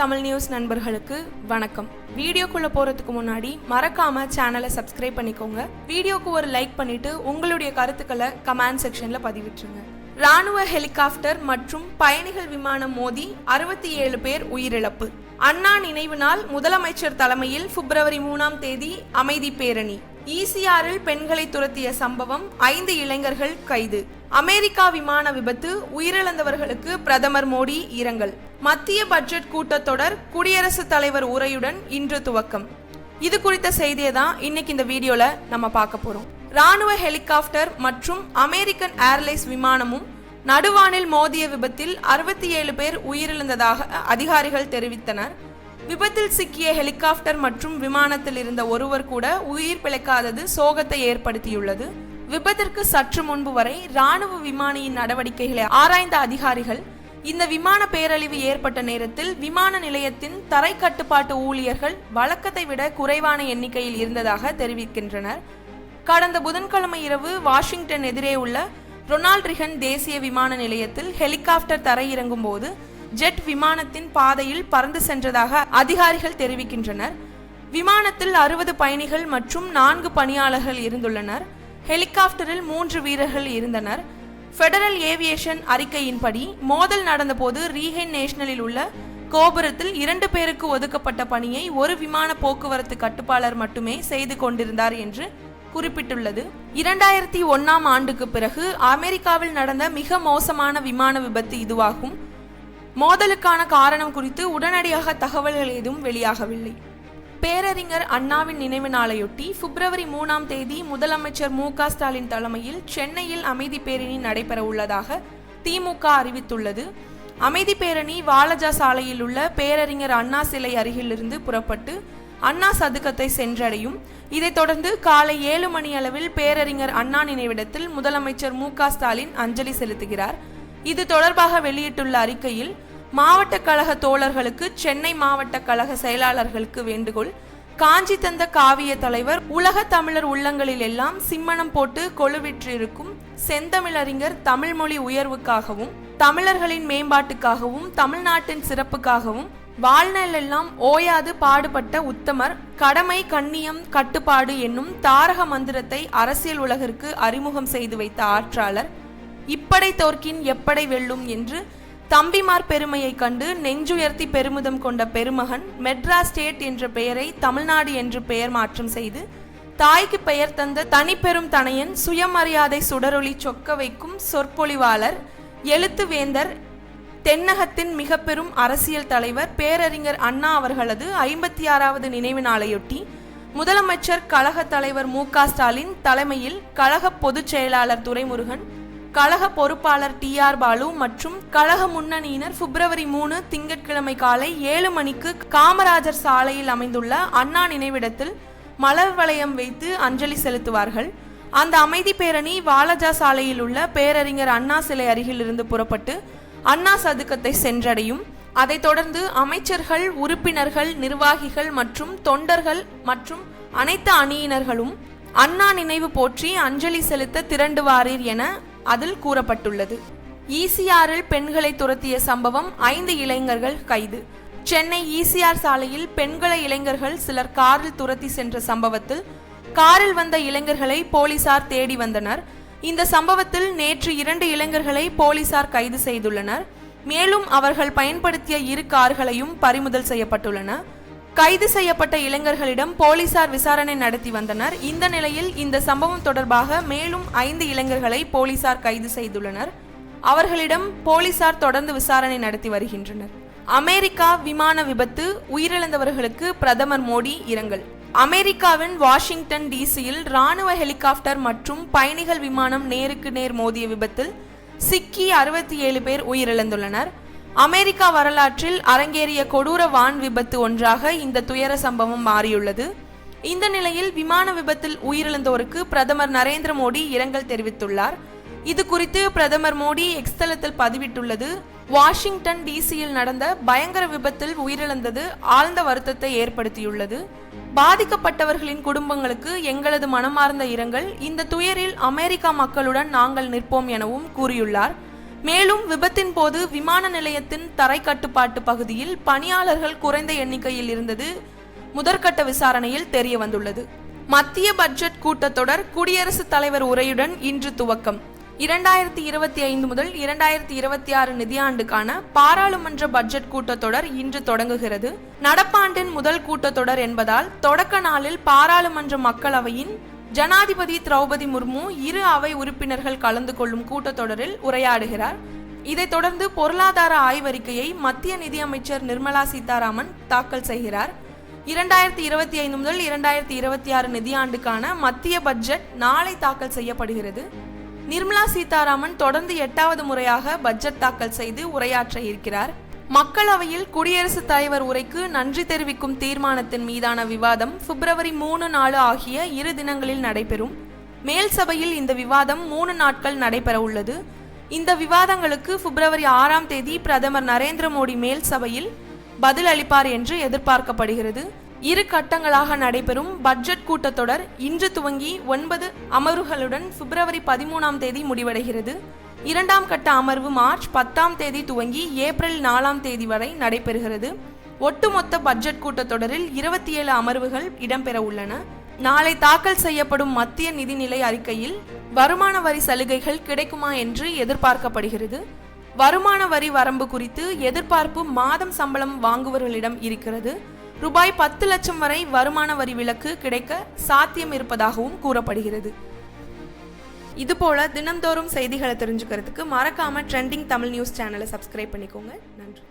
Tamil news நண்பர்களுக்கு வணக்கம். வீடியோக்குள்ள போறதுக்கு முன்னாடி மறக்காம சேனலை சப்ஸ்கிரைப் பண்ணிக்கோங்க. வீடியோக்கு ஒரு லைக் பண்ணிட்டு உங்களுடைய கருத்துக்களை கமெண்ட் செக்ஷன்ல பதிவிட்டுருங்க. ராணுவ ஹெலிகாப்டர் மற்றும் பயணிகள் விமானம் மோதி அறுபத்தி ஏழு பேர் உயிரிழப்பு. அண்ணா நினைவு நாள் முதலமைச்சர் தலைமையில் பிப்ரவரி மூணாம் தேதி அமைதி பேரணி. ஈசிஆரில் பெண்களை துரத்திய சம்பவம் ஐந்து இளைஞர்கள் கைது. அமெரிக்கா விமான விபத்து உயிரிழந்தவர்களுக்கு பிரதமர் மோடி இரங்கல். மத்திய பட்ஜெட் கூட்டத்தொடர் குடியரசுத் தலைவர் உரையுடன் இன்று துவக்கம். இது குறித்த செய்தியை தான் இன்னைக்கு இந்த வீடியோல நம்ம பார்க்க போறோம். ராணுவ ஹெலிகாப்டர் மற்றும் அமெரிக்கன் ஏர்லைன்ஸ் விமானமும் நடுவானில் மோதிய விபத்தில் அறுபத்தி ஏழு பேர் உயிரிழந்ததாக அதிகாரிகள் தெரிவித்தனர். விபத்தில் சிக்கிய ஹெலிகாப்டர் மற்றும் விமானத்தில் இருந்த ஒருவர் கூட உயிர் பிழைக்காதது சோகத்தை ஏற்படுத்தியுள்ளது. விபத்திற்கு சற்று முன்பு வரை ராணுவ விமானியின் நடவடிக்கைகளை ஆராய்ந்த அதிகாரிகள் இந்த விமான பேரழிவு ஏற்பட்ட நேரத்தில் விமான நிலையத்தின் தரை கட்டுப்பாட்டு ஊழியர்கள் வழக்கத்தை விட குறைவான எண்ணிக்கையில் இருந்ததாக தெரிவிக்கின்றனர். கடந்த புதன்கிழமை இரவு வாஷிங்டன் எதிரே உள்ள ரொனால்ட் ரிகன் தேசிய விமான நிலையத்தில் ஹெலிகாப்டர் தரையிறங்கும் போது ஜெட் விமானத்தின் பாதையில் பறந்து சென்றதாக அதிகாரிகள் தெரிவிக்கின்றனர். விமானத்தில் அறுபது பயணிகள் மற்றும் நான்கு பணியாளர்கள் இருந்துள்ளனர். ஹெலிகாப்டரில் மூன்று வீரர்கள் இருந்தனர். ஃபெடரல் ஏவியேஷன் அறிக்கையின்படி மோதல் நடந்தபோது ரீஹென் நேஷனலில் உள்ள கோபுரத்தில் இரண்டு பேருக்கு ஒதுக்கப்பட்ட பணியை ஒரு விமான போக்குவரத்து கட்டுப்பாளர் மட்டுமே செய்து கொண்டிருந்தார் என்று குறிப்பிட்டுள்ளது. இரண்டாயிரத்தி ஒன்னாம் ஆண்டுக்கு பிறகு அமெரிக்காவில் நடந்த மிக மோசமான விமான விபத்து இதுவாகும். மோதலுக்கான காரணம் குறித்து உடனடியாக தகவல்கள் ஏதும் வெளியாகவில்லை. பேரறிஞர் அண்ணாவின் நினைவு நாளையொட்டி பிப்ரவரி மூணாம் தேதி முதலமைச்சர் மு ஸ்டாலின் தலைமையில் சென்னையில் அமைதி பேரணி நடைபெற உள்ளதாக திமுக அறிவித்துள்ளது. அமைதி பேரணி வாலஜா சாலையில் உள்ள பேரறிஞர் அண்ணா சிலை அருகிலிருந்து புறப்பட்டு அண்ணா சதுக்கத்தை சென்றடையும். இதைத் தொடர்ந்து காலை ஏழு மணி அளவில் பேரறிஞர் அண்ணா நினைவிடத்தில் முதலமைச்சர் மு ஸ்டாலின் அஞ்சலி செலுத்துகிறார். இது தொடர்பாக வெளியிட்டுள்ள அறிக்கையில் மாவட்ட கழக தோழர்களுக்கு சென்னை மாவட்ட கழக செயலாளர்களுக்கு வேண்டுகோள் காஞ்சி தந்த காவிய தலைவர் உலக தமிழர் உள்ளங்களில் எல்லாம் சிம்மனம் போட்டு கொழுவிற்றிருக்கும் செந்தமிழறிஞர் தமிழ்மொழி உயர்வுக்காகவும் தமிழர்களின் மேம்பாட்டுக்காகவும் தமிழ்நாட்டின் சிறப்புக்காகவும் வாழ்நாளெல்லாம் ஓயாது பாடுபட்ட உத்தமர் கடமை கண்ணியம் கட்டுப்பாடு என்னும் தாரக மந்திரத்தை அரசியல் உலகிற்கு அறிமுகம் செய்து வைத்த ஆற்றாளர் இப்படை தோற்கின் எப்படை வெல்லும் என்று தம்பிமார் பெருமையை கண்டு நெஞ்சுயர்த்தி பெருமிதம் கொண்ட பெருமகன் மெட்ராஸ் ஸ்டேட் என்ற பெயரை தமிழ்நாடு என்று பெயர் மாற்றம் செய்து தாய்க்கு பெயர் தந்த தனிப்பெரும் தனையன் சுயமரியாதை சுடரொளி சொக்க வைக்கும் சொற்பொழிவாளர் எழுத்துவேந்தர் தென்னகத்தின் மிக பெரும் அரசியல் தலைவர் பேரறிஞர் அண்ணா அவர்களது ஐம்பத்தி ஆறாவது நினைவு நாளையொட்டி முதலமைச்சர் கழக தலைவர் மு க ஸ்டாலின் தலைமையில் கழக பொதுச் செயலாளர் துரைமுருகன் கழக பொறுப்பாளர் டி ஆர் பாலு மற்றும் கழக முன்னணியினர் பிப்ரவரி மூணு திங்கட்கிழமை காலை ஏழு மணிக்கு காமராஜர் சாலையில் அமைந்துள்ள அண்ணா நினைவிடத்தில் மலர் வளையம் வைத்து அஞ்சலி செலுத்துவார்கள். அந்த அமைதி பேரணி வாலஜா சாலையில் உள்ள பேரறிஞர் அண்ணா சிலை அருகிலிருந்து புறப்பட்டு அண்ணா சதுக்கத்தை சென்றடையும். அதைத் தொடர்ந்து அமைச்சர்கள் உறுப்பினர்கள் நிர்வாகிகள் மற்றும் தொண்டர்கள் மற்றும் அனைத்து அணியினர்களும் அண்ணா நினைவு போற்றி அஞ்சலி செலுத்த திரண்டுவாரீர் என அதில் கூறப்பட்டுள்ளது. ஈசிஆரில் பெண்களை துரத்திய சம்பவம் ஐந்து இளைஞர்கள் கைது. சென்னை ஈசிஆர் சாலையில் பெண்களை இளைஞர்கள் சிலர் காரில் துரத்தி சென்ற சம்பவத்தில் காரில் வந்த இளைஞர்களை போலீசார் தேடி வந்தனர். இந்த சம்பவத்தில் நேற்று இரண்டு இளைஞர்களை போலீசார் கைது செய்துள்ளனர். மேலும் அவர்கள் பயன்படுத்திய இரு கார்களையும் பறிமுதல் செய்யப்பட்டுள்ளன. கைது செய்யப்பட்ட இளைஞர்களிடம் போலீசார் விசாரணை நடத்தி வந்தனர். இந்த நிலையில் இந்த சம்பவம் தொடர்பாக மேலும் ஐந்து இளைஞர்களை போலீசார் கைது செய்துள்ளனர். அவர்களிடம் போலீசார் தொடர்ந்து விசாரணை நடத்தி வருகின்றனர். அமெரிக்கா விமான விபத்து உயிரிழந்தவர்களுக்கு பிரதமர் மோடி இரங்கல். அமெரிக்காவின் வாஷிங்டன் டிசியில் ராணுவ ஹெலிகாப்டர் மற்றும் பயணிகள் விமானம் நேருக்கு நேர் மோதிய விபத்தில் சிக்கி அறுபத்தி ஏழு பேர் உயிரிழந்துள்ளனர். அமெரிக்கா வரலாற்றில் அரங்கேறிய கொடூர வான் விபத்து ஒன்றாக இந்த துயர சம்பவம் மாறியுள்ளது. இந்த நிலையில் விமான விபத்தில் உயிரிழந்தோருக்கு பிரதமர் நரேந்திர மோடி இரங்கல் தெரிவித்துள்ளார். இது குறித்து பிரதமர் மோடி எக்ஸ்தலத்தில் பதிவிட்டுள்ளது. வாஷிங்டன் டிசியில் நடந்த பயங்கர விபத்தில் உயிரிழந்தது ஆழ்ந்த வருத்தத்தை ஏற்படுத்தியுள்ளது. பாதிக்கப்பட்டவர்களின் குடும்பங்களுக்கு எங்களது மனமார்ந்த இரங்கல். இந்த துயரில் அமெரிக்கா மக்களுடன் நாங்கள் நிற்போம் எனவும் கூறியுள்ளார். மேலும் விபத்தின் போது விமான நிலையத்தின் தரை கட்டுப்பாட்டு பகுதியில் பணியாளர்கள் குறைந்த எண்ணிக்கையில் இருந்தது முதற்கட்ட விசாரணையில் தெரிய வந்துள்ளது. மத்திய பட்ஜெட் கூட்டத்தொடர் குடியரசுத் தலைவர் உரையுடன் இன்று துவக்கம். இரண்டாயிரத்தி இருபத்தி ஐந்து முதல் இரண்டாயிரத்தி இருபத்தி ஆறு நிதியாண்டுக்கான பாராளுமன்ற பட்ஜெட் கூட்டத்தொடர் இன்று தொடங்குகிறது. நடப்பாண்டின் முதல் கூட்டத்தொடர் என்பதால் தொடக்க நாளில் பாராளுமன்ற மக்களவையின் ஜனாதிபதி திரௌபதி முர்மு இரு அவை உறுப்பினர்கள் கலந்து கொள்ளும் கூட்டத்தொடரில் உரையாடுகிறார். இதைத் தொடர்ந்து பொருளாதார ஆய்வறிக்கையை மத்திய நிதியமைச்சர் நிர்மலா சீதாராமன் தாக்கல் செய்கிறார். இரண்டாயிரத்தி இருபத்தி ஐந்து முதல் இரண்டாயிரத்தி இருபத்தி ஆறு நிதியாண்டுக்கான மத்திய பட்ஜெட் நாளை தாக்கல் செய்யப்படுகிறது. நிர்மலா சீதாராமன் தொடர்ந்து எட்டாவது முறையாக பட்ஜெட் தாக்கல் செய்து உரையாற்ற இருக்கிறார். மக்களவையில் குடியரசுத் தலைவர் உரைக்கு நன்றி தெரிவிக்கும் தீர்மானத்தின் மீதான விவாதம் பிப்ரவரி மூணு நாலு ஆகிய இரு தினங்களில் நடைபெறும். மேல் சபையில் இந்த விவாதம் மூணு நாட்கள் நடைபெற உள்ளது. இந்த விவாதங்களுக்கு பிப்ரவரி ஆறாம் தேதி பிரதமர் நரேந்திர மோடி மேல் சபையில் பதில் அளிப்பார் என்று எதிர்பார்க்கப்படுகிறது. இரு கட்டங்களாக நடைபெறும் பட்ஜெட் கூட்டத்தொடர் இன்று துவங்கி ஒன்பது அமர்வுகளுடன் பிப்ரவரி பதிமூணாம் தேதி முடிவடைகிறது. இரண்டாம் கட்ட அமர்வு மார்ச் பத்தாம் தேதி துவங்கி ஏப்ரல் நாலாம் தேதி வரை நடைபெறுகிறது. ஒட்டுமொத்த பட்ஜெட் கூட்டத்தொடரில் இருபத்தி ஏழு அமர்வுகள் இடம்பெற உள்ளன. நாளை தாக்கல் செய்யப்படும் மத்திய நிதிநிலை அறிக்கையில் வருமான வரி சலுகைகள் கிடைக்குமா என்று எதிர்பார்க்கப்படுகிறது. வருமான வரி வரம்பு குறித்து எதிர்பார்ப்பு மாதம் சம்பளம் வாங்குபவர்களிடம் இருக்கிறது. ரூபாய் பத்து லட்சம் வரை வருமான வரி விலக்கு கிடைக்க சாத்தியம் இருப்பதாகவும் கூறப்படுகிறது. இதுபோல தினம்தோறும் செய்திகளை தெரிஞ்சுக்கிறதுக்கு மறக்காம ட்ரெண்டிங் தமிழ் நியூஸ் சேனலை சப்ஸ்கிரைப் பண்ணிக்கோங்க. நன்றி.